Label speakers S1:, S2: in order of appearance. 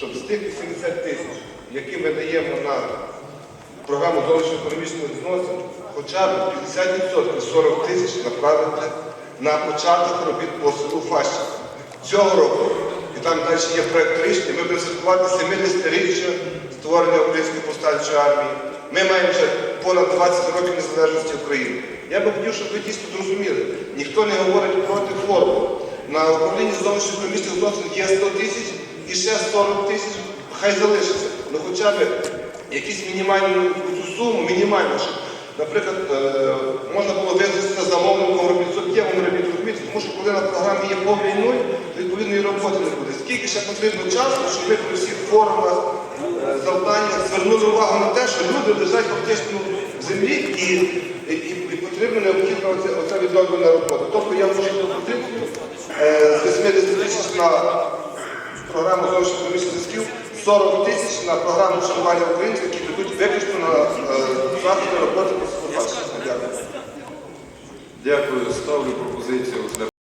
S1: щоб з тих 80 тисяч, які ми даємо на програму зовнішньоекономічного відносин, хоча б 50% 40 тисяч направити на початок робіт по селу Фащівка. Цього року, і там далі є проєкт рішення, ми будемо святкувати 70-річчя створення Української повстанчої армії. Ми маємо вже понад 20 років незалежності України. Я би хотів, щоб ви дійсно зрозуміли, ніхто не говорить проти форми. На управлінні зовнішньоекономічних відносин є 100 тисяч і ще 40 тисяч, хай залишиться. Ну хоча б якісь мінімальну суму, мінімальну, щоб, наприклад, е, можна було визначитися замовником робіт, суттєвим робіт, розумієте, тому що коли на програмі є повний нуль, то відповідної роботи не буде. Скільки ще потрібно часу, щоб ми при всіх форумах, е, завданнях звернули увагу на те, що люди лежать фактично в землі і, і, і потрібно необхідно оце, оце відновлена робота. Тобто я можу пропозицію е, з 80 тисяч на програму зовнішньоекономічних зв'язків, 40 тисяч на програму вшанування українців, які підуть виключно на е, заходи роботи по. Дякую.
S2: Дякую. Ставлю пропозицію